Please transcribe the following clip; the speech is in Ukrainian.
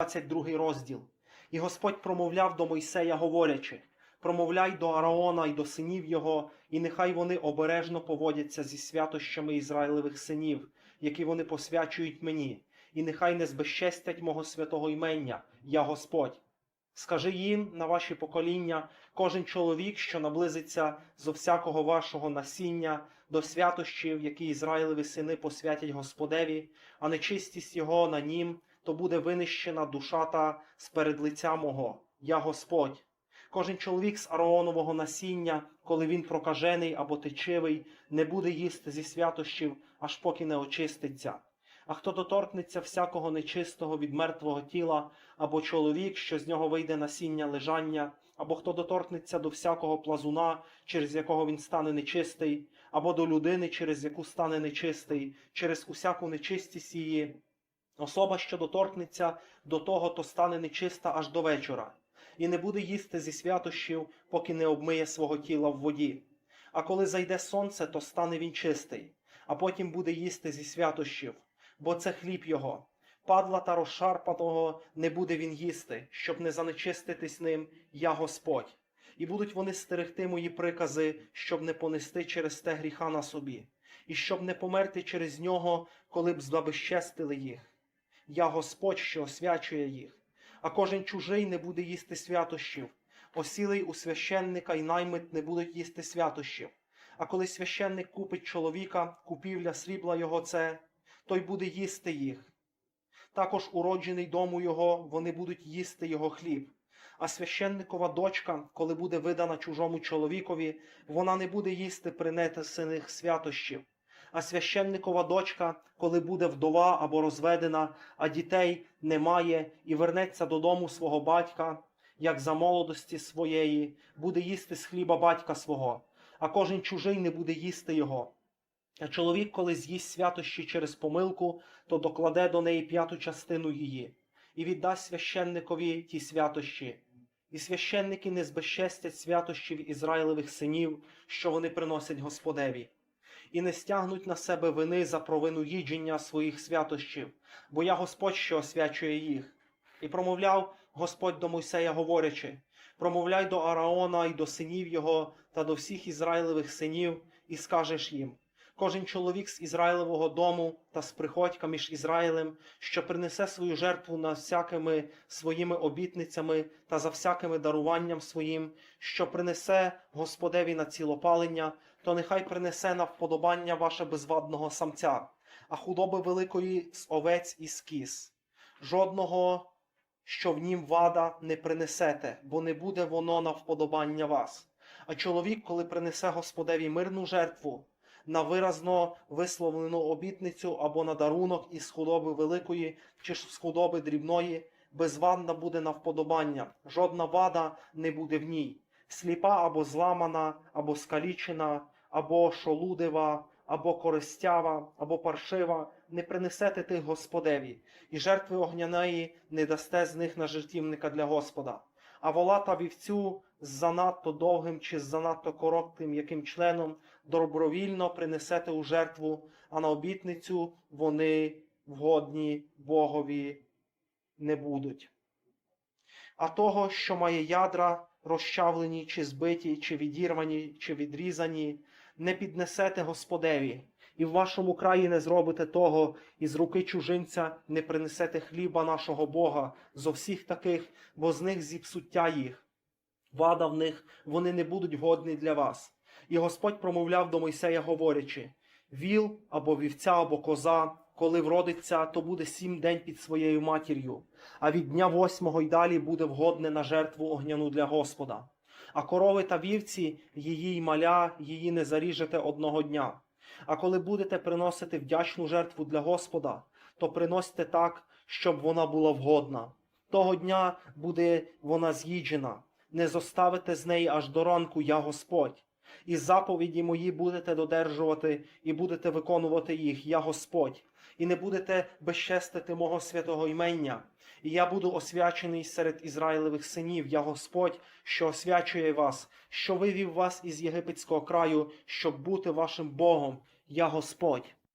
22 розділ. І Господь промовляв до Мойсея, говорячи: промовляй до Араона і до синів його, і нехай вони обережно поводяться зі святощами Ізраїлевих синів, які вони посвячують мені, і нехай не збезчестять мого святого імення, я Господь. Скажи їм на ваші покоління, кожен чоловік, що наблизиться зо всякого вашого насіння до святощів, які Ізраїлеві сини посвятять Господеві, а нечистість його на нім, то буде винищена душа та сперед лиця мого, я Господь. Кожен чоловік з Араонового насіння, коли він прокажений або течивий, не буде їсти зі святощів, аж поки не очиститься. А хто доторкнеться всякого нечистого від мертвого тіла, або чоловік, що з нього вийде насіння лежання, або хто доторкнеться до всякого плазуна, через якого він стане нечистий, або до людини, через яку стане нечистий, через усяку нечистість її, особа, що доторкнеться до того, то стане нечиста аж до вечора, і не буде їсти зі святощів, поки не обмиє свого тіла в воді. А коли зайде сонце, то стане він чистий, а потім буде їсти зі святощів, бо це хліб його. Падла та розшарпаного не буде він їсти, щоб не занечиститись ним, я Господь. І будуть вони стерегти мої прикази, щоб не понести через те гріха на собі, і щоб не померти через нього, коли б забезчестили їх. Я Господь, що освячує їх, а кожен чужий не буде їсти святощів, осілий у священника і наймит не будуть їсти святощів. А коли священник купить чоловіка, купівля срібла його це, той буде їсти їх. Також уроджений дому його, вони будуть їсти його хліб. А священникова дочка, коли буде видана чужому чоловікові, вона не буде їсти принесених святощів. А священникова дочка, коли буде вдова або розведена, а дітей немає, і вернеться додому свого батька, як за молодості своєї, буде їсти з хліба батька свого, а кожен чужий не буде їсти його. А чоловік, коли з'їсть святощі через помилку, то докладе до неї п'яту частину її, і віддасть священникові ті святощі. І священники не збезчестять святощів Ізраїлевих синів, що вони приносять Господеві, і не стягнуть на себе вини за провину їдження своїх святощів, бо я Господь, що освячує їх. І промовляв Господь до Мойсея, говорячи: промовляй до Араона і до синів його та до всіх Ізраїлевих синів, і скажеш їм. Кожен чоловік з Ізраїлевого дому та з приходька між Ізраїлем, що принесе свою жертву на всякими своїми обітницями та за всякими даруванням своїм, що принесе Господеві на цілопалення, то нехай принесе на вподобання ваше безвадного самця, а худоби великої з овець і з. Жодного, що в нім вада, не принесете, бо не буде воно на вподобання вас. А чоловік, коли принесе Господеві мирну жертву, на виразно висловлену обітницю або на дарунок із худоби великої чи з худоби дрібної, безвадна буде на вподобання, жодна вада не буде в ній, сліпа або зламана, або скалічена, або шолудива, або користява, або паршива, не принесете тих Господеві, і жертви огняної не дасте з них на жертівника для Господа. А вола та вівцю з занадто довгим чи з занадто коротким яким членом добровільно принесете у жертву, а на обітницю вони вгодні Богові не будуть. А того, що має ядра розчавлені, чи збиті, чи відірвані, чи відрізані, не піднесете Господеві, і в вашому краї не зробите того, і з руки чужинця не принесете хліба нашого Бога зо всіх таких, бо з них зіпсуття їх. Вада в них, вони не будуть годні для вас. І Господь промовляв до Мойсея, говорячи: Віл або вівця, або коза, коли вродиться, то буде сім день під своєю матір'ю, а від дня восьмого й далі буде вгодне на жертву огняну для Господа. А корови та вівці, її й маля, її не заріжете одного дня. А коли будете приносити вдячну жертву для Господа, то приносьте так, щоб вона була вгодна. Того дня буде вона з'їджена, не зоставите з неї аж до ранку, я Господь. І заповіді мої будете додержувати, і будете виконувати їх, я Господь, і не будете безчестити мого святого імення. І я буду освячений серед Ізраїлевих синів, я Господь, що освячує вас, що вивів вас із єгипетського краю, щоб бути вашим Богом, я Господь.